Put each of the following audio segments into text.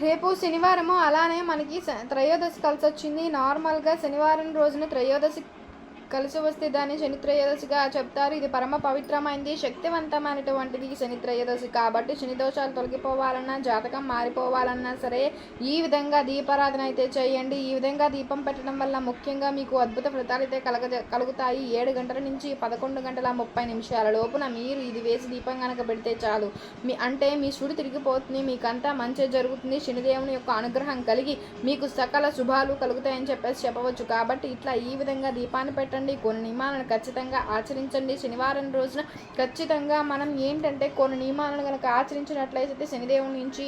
రేపు శనివారము అలానే మనకి త్రయోదశి కలిసి వచ్చింది నార్మల్గా శనివారం రోజున త్రయోదశి కలిసి వస్తే దాన్ని శనిత్ర త్రయోదశిగా చెప్తారు. ఇది పరమ పవిత్రమైంది శక్తివంతమైనటువంటిది శనిత్ర శని కాబట్టి శని దోషాలు తొలగిపోవాలన్నా జాతకం మారిపోవాలన్నా సరే ఈ విధంగా దీపారాధన అయితే చేయండి. ఈ విధంగా దీపం పెట్టడం వల్ల ముఖ్యంగా మీకు అద్భుత ఫలితాలు అయితే కలగ కలుగుతాయి. ఏడు గంటల నుంచి పదకొండు గంటల ముప్పై నిమిషాల లోపున మీరు ఇది వేసి దీపం కనుక పెడితే చాలు. మీ అంటే మీ సుడి తిరిగిపోతుంది మీకంతా మంచి జరుగుతుంది. శనిదేవుని యొక్క అనుగ్రహం కలిగి మీకు సకల శుభాలు కలుగుతాయని చెప్పేసి చెప్పవచ్చు. కాబట్టి ఇట్లా ఈ విధంగా దీపాన్ని పెట్టండి. కొన్ని నియమాలను ఖచ్చితంగా ఆచరించండి. శనివారం రోజున ఖచ్చితంగా మనం ఏంటంటే కొన్ని నియమాలను కనుక ఆచరించినట్లయితే శనిదేవుని నుంచి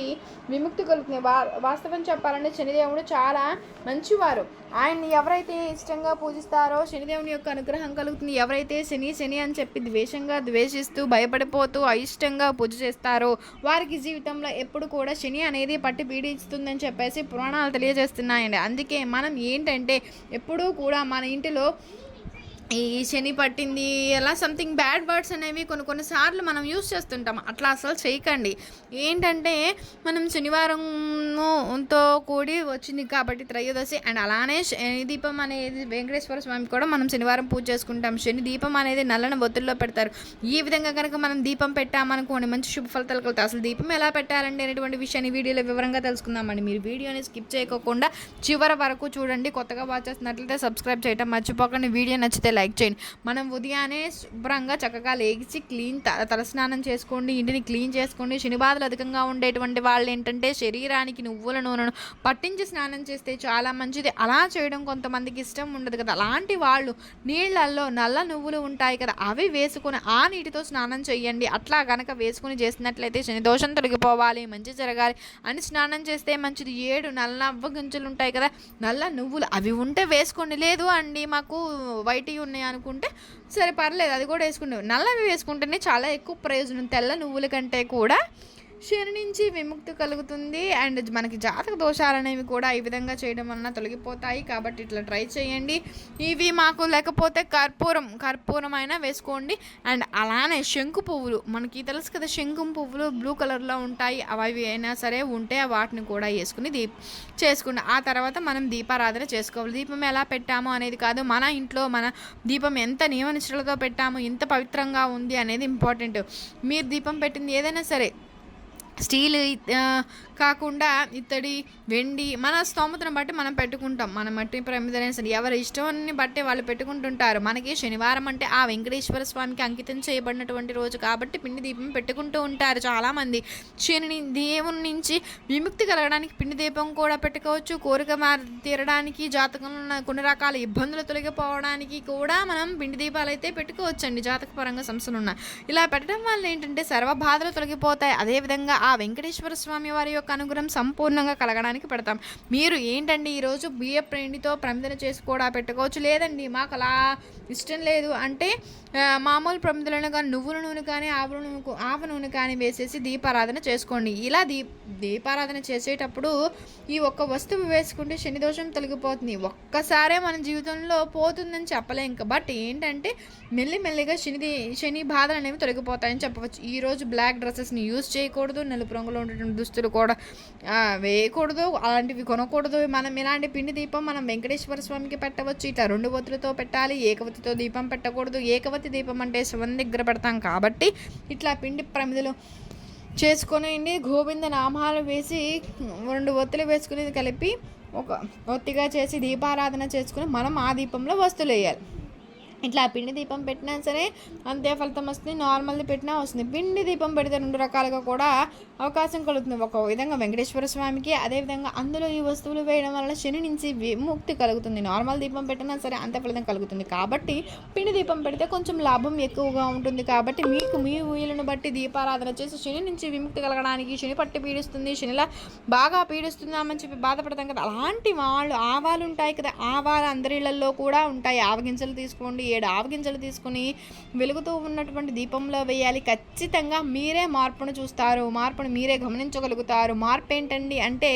విముక్తి కలుగుతుంది. వా వాస్తవం చెప్పాలంటే శనిదేవుడు చాలా మంచివారు. ఆయన్ని ఎవరైతే ఇష్టంగా పూజిస్తారో శనిదేవుని యొక్క అనుగ్రహం కలుగుతుంది. ఎవరైతే శని శని అని చెప్పి ద్వేషంగా ద్వేషిస్తూ భయపడిపోతూ అయిష్టంగా పూజ చేస్తారో వారికి జీవితంలో ఎప్పుడు కూడా శని అనేది పట్టి పీడిస్తుందని చెప్పేసి పురాణాలు తెలియజేస్తున్నాయండి. అందుకే మనం ఏంటంటే ఎప్పుడూ కూడా మన ఇంటిలో ఈ శని పట్టింది అలా సంథింగ్ బ్యాడ్ వర్డ్స్ అనేవి కొన్ని కొన్నిసార్లు మనం యూస్ చేస్తుంటాం. అట్లా అసలు చేయకండి. ఏంటంటే మనం శనివారంతో కూడి వచ్చింది కాబట్టి త్రయోదశి అండ్ అలానే శని దీపం అనేది వెంకటేశ్వర స్వామి కూడా మనం శనివారం పూజ చేసుకుంటాం. శని దీపం అనేది నల్లని ఒత్తుల్లో పెడతారు. ఈ విధంగా కనుక మనం దీపం పెట్టామనుకోండి మంచి శుభ ఫలితాలు కలుగుతాయి. అసలు దీపం ఎలా పెట్టాలండి అనేటువంటి విషయాన్ని వీడియోలో వివరంగా తెలుసుకుందామండి. మీరు వీడియోని స్కిప్ చేయకోకుండా చివరి వరకు చూడండి. కొత్తగా వాచ్ చేస్తున్నట్లయితే సబ్స్క్రైబ్ చేయటం మర్చిపోకండి. వీడియో నచ్చితే లైక్ చేయండి. మనం ఉదయాన్నే శుభ్రంగా చక్కగా లేచి క్లీన్ త- తలస్నానం చేసుకోండి ఇంటిని క్లీన్ చేసుకోండి. శని బాధలు అధికంగా ఉండేటువంటి వాళ్ళు ఏంటంటే శరీరానికి నువ్వుల నూనెను పట్టించి స్నానం చేస్తే చాలా మంచిది. అలా చేయడం కొంతమందికి ఇష్టం ఉండదు కదా. అలాంటి వాళ్ళు నీళ్ళల్లో నల్ల నువ్వులు ఉంటాయి కదా అవి వేసుకొని ఆ నీటితో స్నానం చేయండి అట్లా గనక వేసుకుని చేసినట్లయితే శని దోషం తొలగిపోవాలి మంచి జరగాలి అని స్నానం చేస్తే మంచిది. ఏడు నల్ల అవ్వ గింజలు ఉంటాయి కదా నల్ల నువ్వులు అవి ఉంటే వేసుకోండి. లేదు అండి మాకు వైట్ ఉన్నాయి అనుకుంటే సరే పర్లేదు అది కూడా వేసుకుంటాం నల్లవి వేసుకుంటేనే చాలా ఎక్కువ ప్రయోజనం. తెల్ల నువ్వుల కంటే కూడా శని నుంచి విముక్తి కలుగుతుంది. అండ్ మనకి జాతక దోషాలు అనేవి కూడా ఈ విధంగా చేయడం వలన తొలగిపోతాయి. కాబట్టి ఇట్లా ట్రై చేయండి. ఇవి మాకు లేకపోతే కర్పూరం కర్పూరం అయినా వేసుకోండి. అండ్ అలానే శంకు పువ్వులు. మనకి తెలుసు కదా శంకు పువ్వులు బ్లూ కలర్లో ఉంటాయి. అవి అయినా సరే ఉంటే వాటిని కూడా వేసుకుని దీప్ చేసుకుని ఆ తర్వాత మనం దీపారాధన చేసుకోవాలి. దీపం ఎలా పెట్టాము అనేది కాదు. మన ఇంట్లో మన దీపం ఎంత నియమ నిష్ఠలతో పెట్టాము ఎంత పవిత్రంగా ఉంది అనేది ఇంపార్టెంట్. మీరు దీపం పెట్టింది ఏదైనా సరే స్టీల్ కాకుండా ఇత్తడి వెండి మన స్తోమతను బట్టి మనం పెట్టుకుంటాం. మన మట్టి ప్రమిదైనా సరే ఎవరి ఇష్టాన్ని బట్టి వాళ్ళు పెట్టుకుంటుంటారు. మనకి శనివారం అంటే ఆ వెంకటేశ్వర స్వామికి అంకితం చేయబడినటువంటి రోజు కాబట్టి పిండి దీపం పెట్టుకుంటూ ఉంటారు చాలామంది. శని దేవుని నుంచి విముక్తి కలగడానికి పిండి దీపం కూడా పెట్టుకోవచ్చు. కోరిక మార్ తీరడానికి జాతకంలో ఉన్న కొన్ని రకాల ఇబ్బందులు తొలగిపోవడానికి కూడా మనం పిండి దీపాలు అయితే పెట్టుకోవచ్చండి. జాతక పరంగా సంస్థలు ఉన్నాయి ఇలా పెట్టడం వల్ల ఏంటంటే సర్వ బాధలు తొలగిపోతాయి. అదేవిధంగా ఆ వెంకటేశ్వర స్వామి వారి యొక్క అనుగ్రహం సంపూర్ణంగా కలగడానికి పెడతాం. మీరు ఏంటండి ఈరోజు బియ్య ప్రేణితో ప్రమిదన చేసి కూడా పెట్టుకోవచ్చు? లేదండి మాకు అలా ఇష్టం లేదు. అంటే మామూలు ప్రమిదలను కానీ నువ్వుల నూనె కానీ ఆవుల నూనె ఆవ నూనె కానీ వేసేసి దీపారాధన చేసుకోండి. ఇలా దీ దీపారాధన చేసేటప్పుడు ఈ ఒక్క వస్తువు వేసుకుంటే శని దోషం తొలగిపోతుంది. ఒక్కసారే మన జీవితంలో పోతుందని చెప్పలేం. బట్ ఏంటంటే మెల్లిమెల్లిగా శనిది శని బాధలు అనేవి తొలగిపోతాయని చెప్పవచ్చు. ఈరోజు బ్లాక్ డ్రెస్సెస్ని యూజ్ చేయకూడదు. నలుపు రంగులో ఉండేటువంటి దుస్తులు కూడా వేయకూడదు అలాంటివి కొనకూడదు. మనం ఇలాంటి పిండి దీపం మనం వెంకటేశ్వర స్వామికి పెట్టవచ్చు. ఇట్లా రెండు వత్తులతో పెట్టాలి ఏకవతితో దీపం పెట్టకూడదు. ఏకవతి దీపం అంటే శివన్ దగ్గర పెడతాం కాబట్టి ఇట్లా పిండి ప్రమిదలు చేసుకొని గోవింద నామాలు వేసి రెండు ఒత్తులు వేసుకుని కలిపి ఒక ఒత్తిగా చేసి దీపారాధన చేసుకుని మనం ఆ దీపంలో వస్తువులు వేయాలి ఇట్లా పిండి దీపం పెట్టినా సరే అంతే ఫలితం వస్తుంది నార్మల్ది పెట్టినా వస్తుంది. పిండి దీపం పెడితే రెండు రకాలుగా కూడా అవకాశం కలుగుతుంది. ఒక విధంగా వెంకటేశ్వర స్వామికి అదేవిధంగా అందులో ఈ వస్తువులు వేయడం వల్ల శని నుంచి విముక్తి కలుగుతుంది. నార్మల్ దీపం పెట్టినా సరే అంతే ఫలితం కలుగుతుంది. కాబట్టి పిండి దీపం పెడితే కొంచెం లాభం ఎక్కువగా ఉంటుంది. కాబట్టి మీకు మీ ఊయలను బట్టి దీపారాధన చేసి శని నుంచి విముక్తి కలగడానికి శని పట్టి పీడిస్తుంది శనిలా బాగా పీడిస్తుందామని చెప్పి బాధపడతాం కదా. అలాంటి వాళ్ళు ఆవాలు ఉంటాయి కదా. ఆవాలు అందరిళ్ళల్లో కూడా ఉంటాయి. ఆవగింజలు తీసుకోండి ఏడు ఆవగింజలు తీసుకుని వెలుగుతూ ఉన్నటువంటి దీపంలో వేయాలి. ఖచ్చితంగా మీరే మార్పును చూస్తారు. మార్పును మీరే గమనించగలుగుతారు. మార్పు ఏంటండి అంటే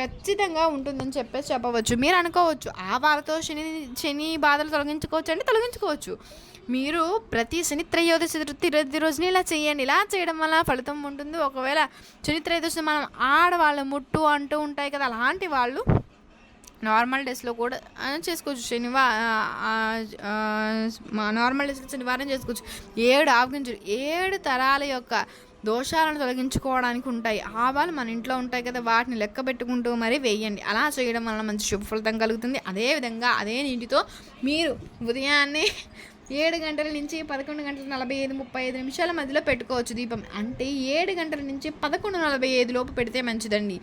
ఖచ్చితంగా ఉంటుందని చెప్పేసి చెప్పవచ్చు. మీరు అనుకోవచ్చు ఆవాలతో శని శని బాధలు తొలగించుకోవచ్చు అంటే తొలగించుకోవచ్చు. మీరు ప్రతి శని త్రయోదశి తిరది రోజున ఇలా చేయండి. ఇలా చేయడం వల్ల ఫలితం ఉంటుంది. ఒకవేళ శని త్రయోదశి మనం ఆడవాళ్ళ ముట్టు అంటూ ఉంటాయి కదా అలాంటి వాళ్ళు నార్మల్ డేస్లో కూడా చేసుకోవచ్చు. శనివారం నార్మల్ డేస్లో శనివారం చేసుకోవచ్చు. ఏడు ఆవగింజలు ఏడు తరాల యొక్క దోషాలను తొలగించుకోవడానికి ఉంటాయి. ఆవాలు మన ఇంట్లో ఉంటాయి కదా వాటిని లెక్క పెట్టుకుంటూ మరి వేయండి. అలా చేయడం వలన మంచి శుభ ఫలితం కలుగుతుంది. అదేవిధంగా అదే నీటితో మీరు ఉదయాన్నే ఏడు గంటల నుంచి పదకొండు గంటల నలభై ఐదు ముప్పై ఐదు నిమిషాల మధ్యలో పెట్టుకోవచ్చు దీపం. అంటే ఏడు గంటల నుంచి పదకొండు నలభై ఐదు లోపు పెడితే మంచిదండి.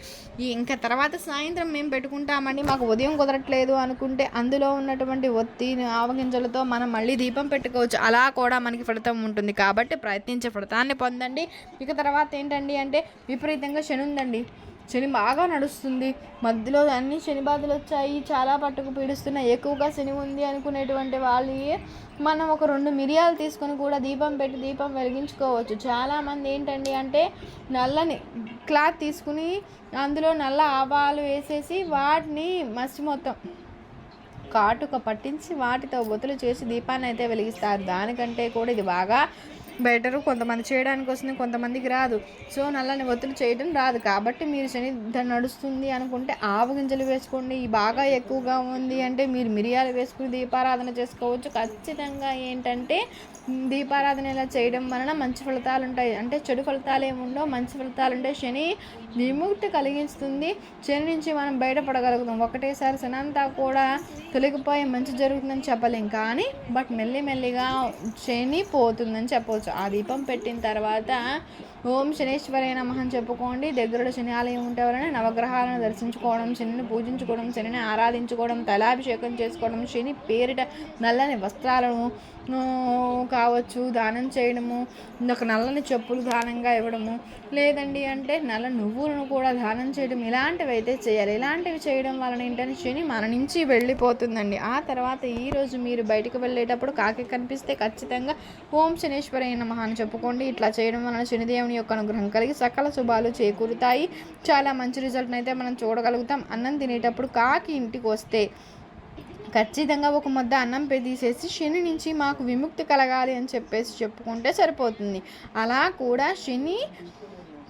ఇంకా తర్వాత సాయంత్రం మేము పెట్టుకుంటామండి. మాకు ఉదయం కుదరట్లేదు అనుకుంటే అందులో ఉన్నటువంటి ఒత్తి ఆవగింజలతో మనం మళ్ళీ దీపం పెట్టుకోవచ్చు. అలా కూడా మనకి ఫలితం ఉంటుంది. కాబట్టి ప్రయత్నించే ఫలితాన్ని పొందండి. ఇక తర్వాత ఏంటండి అంటే విపరీతంగా శని ఉందండి. శని బాగా నడుస్తుంది. మధ్యలో అన్ని శని బాధలు వచ్చాయి. చాలా పట్టుకు పీడిస్తున్నాయి ఎక్కువగా శని ఉంది అనుకునేటువంటి వాళ్ళు మనం ఒక రెండు మిరియాలు తీసుకొని కూడా దీపం పెట్టి దీపం వెలిగించుకోవచ్చు. చాలామంది ఏంటండి అంటే నల్లని క్లాత్ తీసుకుని అందులో నల్ల ఆవాలు వేసేసి వాటిని మసి మొత్తం కాటుక పట్టించి వాటితో ఒత్తులు చేసి దీపాన్ని అయితే వెలిగిస్తారు. దానికంటే కూడా ఇది బాగా బెటరు. కొంతమంది చేయడానికి వస్తుంది కొంతమందికి రాదు. సో నల్లని ఒత్తులు చేయడం రాదు. కాబట్టి మీరు శని నడుస్తుంది అనుకుంటే ఆవు గింజలు వేసుకోండి. బాగా ఎక్కువగా ఉంది అంటే మీరు మిరియాలు వేసుకుని దీపారాధన చేసుకోవచ్చు. ఖచ్చితంగా ఏంటంటే దీపారాధన ఇలా చేయడం వలన మంచి ఫలితాలు ఉంటాయి. అంటే చెడు ఫలితాలు ఏముండో మంచి ఫలితాలు ఉంటాయి శని విముక్తి కలిగిస్తుంది. శని నుంచి మనం బయటపడగలుగుతాం. ఒకటేసారి శనంతా కూడా తొలగిపోయి మంచి జరుగుతుందని చెప్పలేం కానీ బట్ మెల్లిమెల్లిగా శని పోతుందని చెప్పవచ్చు ఆ దీపం పెట్టిన తర్వాత ఓం శనేశ్వరైన మహం చెప్పుకోండి. దగ్గరలో శని ఆలయం ఉంటే వలన నవగ్రహాలను దర్శించుకోవడం శనిని పూజించుకోవడం శనిని ఆరాధించుకోవడం తలాభిషేకం చేసుకోవడం శని పేరిట నల్లని వస్త్రాలను కావచ్చు దానం చేయడము ఒక నల్లని చెప్పులు దానంగా ఇవ్వడము. లేదండి అంటే నల్ల నువ్వులను కూడా దానం చేయడం ఇలాంటివి అయితే చేయాలి. ఇలాంటివి చేయడం వలన ఏంటంటే శని మన నుంచి వెళ్ళిపోతుందండి. ఆ తర్వాత ఈరోజు మీరు బయటకు వెళ్ళేటప్పుడు కాకి కనిపిస్తే ఖచ్చితంగా ఓం శనేశ్వరైన నమః అని చెప్పుకోండి. ఇట్లా చేయడం వలన శనిదేవుని యొక్క అనుగ్రహం కలిగి సకల శుభాలు చేకూరుతాయి. చాలా మంచి రిజల్ట్ని అయితే మనం చూడగలుగుతాం. అన్నం తినేటప్పుడు కాకి ఇంటికి వస్తే ఖచ్చితంగా ఒక ముద్ద అన్నం తీసేసి శని నుంచి మాకు విముక్తి కలగాలి అని చెప్పేసి చెప్పుకుంటే సరిపోతుంది. అలా కూడా శని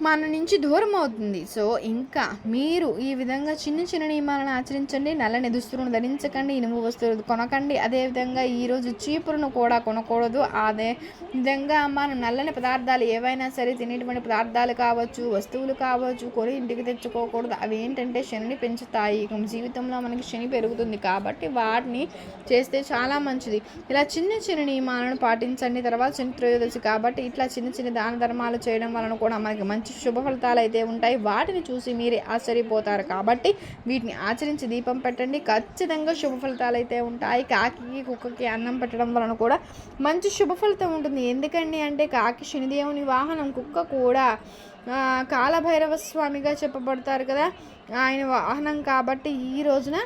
మన నుంచి దూరం అవుతుంది. సో ఇంకా మీరు ఈ విధంగా చిన్న చిన్న నియమాలను ఆచరించండి. నల్లని దుస్తులను ధరించకండి. ఇనుము వస్తువులు కొనకండి. అదేవిధంగా ఈరోజు చీపురును కూడా కొనకూడదు. అదే విధంగా మనం నల్లని పదార్థాలు ఏవైనా సరే తినేటువంటి పదార్థాలు కావచ్చు వస్తువులు కావచ్చు కొని ఇంటికి తెచ్చుకోకూడదు. అవి ఏంటంటే శనిని పెంచుతాయి. జీవితంలో మనకి శని పెరుగుతుంది కాబట్టి వాటిని చేస్తే చాలా మంచిది. ఇలా చిన్న చిన్న నియమాలను పాటించండి. తర్వాత శని త్రయోదశి కాబట్టి ఇట్లా చిన్న చిన్న దాన ధర్మాలు చేయడం వలన కూడా మనకి మంచి శుభ ఫలితాలు అయితే ఉంటాయి. వాటిని చూసి మీరే ఆశ్చర్యపోతారు. కాబట్టి వీటిని ఆచరించి దీపం పెట్టండి. ఖచ్చితంగా శుభ ఫలితాలు అయితే ఉంటాయి. కాకి కుక్కకి అన్నం పెట్టడం వలన కూడా మంచి శుభ ఫలితం ఉంటుంది. ఎందుకండి అంటే కాకి శనిదేవుని వాహనం కుక్క కూడా కాలభైరవ స్వామిగా చెప్పబడతారు కదా. ఆయన వాహనం కాబట్టి ఈ రోజున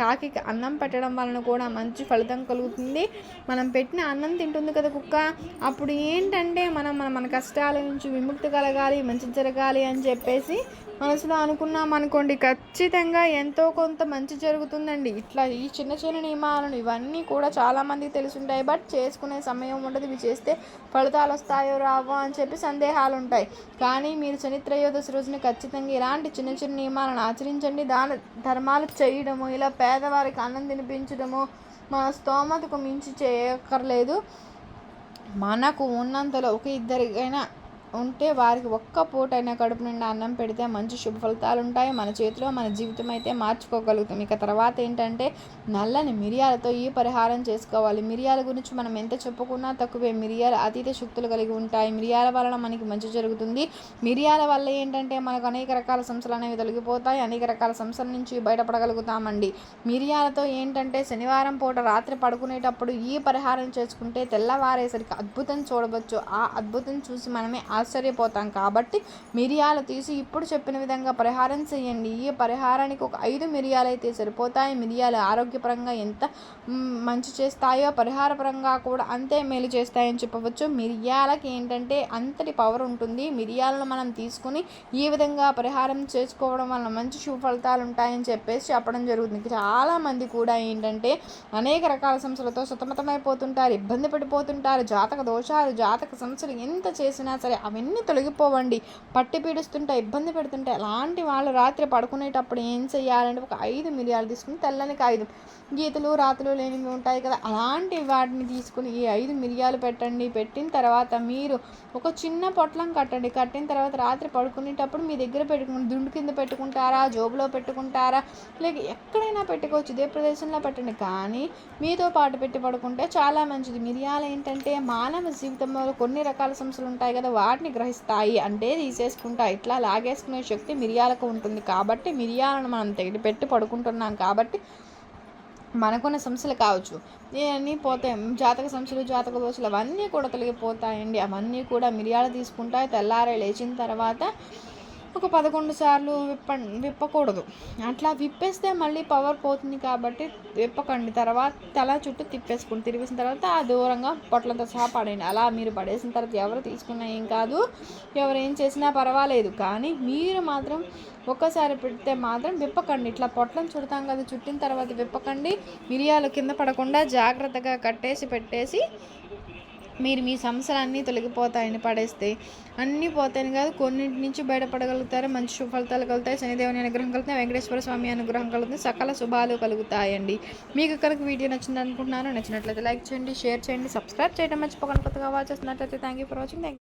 కాకి అన్నం పెట్టడం వలన కూడా మంచి ఫలితం కలుగుతుంది. మనం పెట్టిన అన్నం తింటుంది కదా కుక్క. అప్పుడు ఏంటంటే మనం మన మన కష్టాల నుంచి విముక్తి కలగాలి మంచి జరగాలి అని చెప్పేసి మనసులో అనుకున్నాం అనుకోండి ఖచ్చితంగా ఎంతో కొంత మంచి జరుగుతుందండి. ఇట్లా ఈ చిన్న చిన్న నియమాలను ఇవన్నీ కూడా చాలామందికి తెలుసుంటాయి. బట్ చేసుకునే సమయం ఉండదు. ఇవి చేస్తే ఫలితాలు వస్తాయో రావో అని చెప్పి సందేహాలు ఉంటాయి కానీ మీరు చనిత్రయోదశి రోజున ఖచ్చితంగా ఇలాంటి చిన్న చిన్న నియమాలను ఆచరించండి. దాన ధర్మాలు చేయడము ఇలా పేదవారికి అన్నం తినిపించడము మన స్తోమతకు మించి చేయక్కర్లేదు. మనకు ఉన్నంతలో ఒక ఇద్దరికైనా ఉంటే వారికి ఒక్క పూటైనా కడుపు నిండా అన్నం పెడితే మంచి శుభ ఫలితాలు ఉంటాయి మన చేతిలో మన జీవితం అయితే మార్చుకోగలుగుతాం. ఇక తర్వాత ఏంటంటే నల్లని మిరియాలతో ఈ పరిహారం చేసుకోవాలి. మిరియాల గురించి మనం ఎంత చెప్పుకున్నా తక్కువే. మిరియాలు అతీత శక్తులు కలిగి ఉంటాయి. మిరియాల వలన మనకి మంచి జరుగుతుంది. మిరియాల వల్ల ఏంటంటే మనకు అనేక రకాల సమస్యలు అనేవి తొలగిపోతాయి. అనేక రకాల సమస్యల నుంచి బయటపడగలుగుతామండి. మిరియాలతో ఏంటంటే శనివారం పూట రాత్రి పడుకునేటప్పుడు ఈ పరిహారం చేసుకుంటే తెల్లవారేసరికి అద్భుతం చూడవచ్చు. ఆ అద్భుతం చూసి మనమే ఆశ్చర్యపోతాం కాబట్టి మిరియాలు తీసి ఇప్పుడు చెప్పిన విధంగా పరిహారం చేయండి. ఈ పరిహారానికి ఒక ఐదు మిరియాలు అయితే సరిపోతాయి. మిరియాలు ఆరోగ్యపరంగా ఎంత మంచి చేస్తాయో పరిహారపరంగా కూడా అంతే మేలు చేస్తాయని చెప్పవచ్చు. మిరియాలకి ఏంటంటే అంతటి పవర్ ఉంటుంది. మిరియాలను మనం తీసుకుని ఈ విధంగా పరిహారం చేసుకోవడం వల్ల మంచి సుఫలితాలు ఉంటాయని చెప్పేసి చెప్పడం జరుగుతుంది. చాలామంది కూడా ఏంటంటే అనేక రకాల సమస్యలతో సతమతమైపోతుంటారు ఇబ్బంది పడిపోతుంటారు. జాతక దోషాలు జాతక సమస్యలు ఎంత చేసినా సరే అవన్నీ తొలగిపోవండి. పట్టి పీడిస్తుంటాయి ఇబ్బంది పెడుతుంటాయి అలాంటి వాళ్ళు రాత్రి పడుకునేటప్పుడు ఏం చేయాలంటే ఒక ఐదు మిరియాలు తీసుకుని తెల్లని కాగితం గీతలు రాతలు లేనివి ఉంటాయి కదా అలాంటి వాటిని తీసుకుని ఈ ఐదు మిరియాలు పెట్టండి. పెట్టిన తర్వాత మీరు ఒక చిన్న పొట్లం కట్టండి. కట్టిన తర్వాత రాత్రి పడుకునేటప్పుడు మీ దగ్గర పెట్టుకుని దుండు కింద పెట్టుకుంటారా జోబులో పెట్టుకుంటారా లేక ఎక్కడైనా పెట్టుకోవచ్చు ఇదే ప్రదేశంలో పెట్టండి. కానీ మీతో పాటు పెట్టి పడుకుంటే చాలా మంచిది. మిరియాలు ఏంటంటే మానవ జీవితంలో కొన్ని రకాల సమస్యలు ఉంటాయి కదా వాటిని గ్రహిస్తాయి. అంటే తీసేసుకుంటాయి ఇట్లా లాగేసుకునే శక్తి మిరియాలకు ఉంటుంది. కాబట్టి మిరియాలను మనం తెగి పెట్టి పడుకుంటున్నాం కాబట్టి మనకున్న సమస్యలు కావచ్చు. ఇవన్నీ పోతాయి జాతక సమస్యలు జాతక దోశలు అవన్నీ కూడా తొలగిపోతాయండి. అవన్నీ కూడా మిరియాలు తీసుకుంటాయి తెల్లారే లేచిన తర్వాత ఒక పదకొండు సార్లు విప్ప విప్పకూడదు. అట్లా విప్పేస్తే మళ్ళీ పవర్ పోతుంది కాబట్టి విప్పకండి. తర్వాత తల చుట్టూ తిప్పేసుకోండి. తిరిగేసిన తర్వాత ఆ దూరంగా పొట్లతో సహా పడేయండి. అలా మీరు పడేసిన తర్వాత ఎవరు తీసుకున్నా ఏం కాదు. ఎవరు ఏం చేసినా పర్వాలేదు. కానీ మీరు మాత్రం ఒక్కసారి పెడితే మాత్రం విప్పకండి. ఇట్లా పొట్లం చుడతాం కదా చుట్టిన తర్వాత విప్పకండి. మిరియాలు కింద పడకుండా జాగ్రత్తగా కట్టేసి పెట్టేసి మీరు మీ సమస్యలన్నీ తొలగిపోతాయని పడేస్తే అన్నీ పోతాయని కాదు కొన్నింటి నుంచి బయటపడగలుగుతారు మంచి శుభ కలుగుతాయి శనిదేవుని అనుగ్రహం కలుగుతాయి వెంకటేశ్వర స్వామి అనుగ్రహం కలుగుతుంది సకల శుభాలు కలుగుతాయండి. మీకు కనుక వీడియో నచ్చింది అనుకుంటున్నాను నచ్చినట్లయితే లైక్ చేయండి షేర్ చేయండి సబ్స్క్రైబ్ చేయడం మర్చిపోకండి కొత్తగా వాచ్ చేస్తున్నట్లయితే thank you for watching thank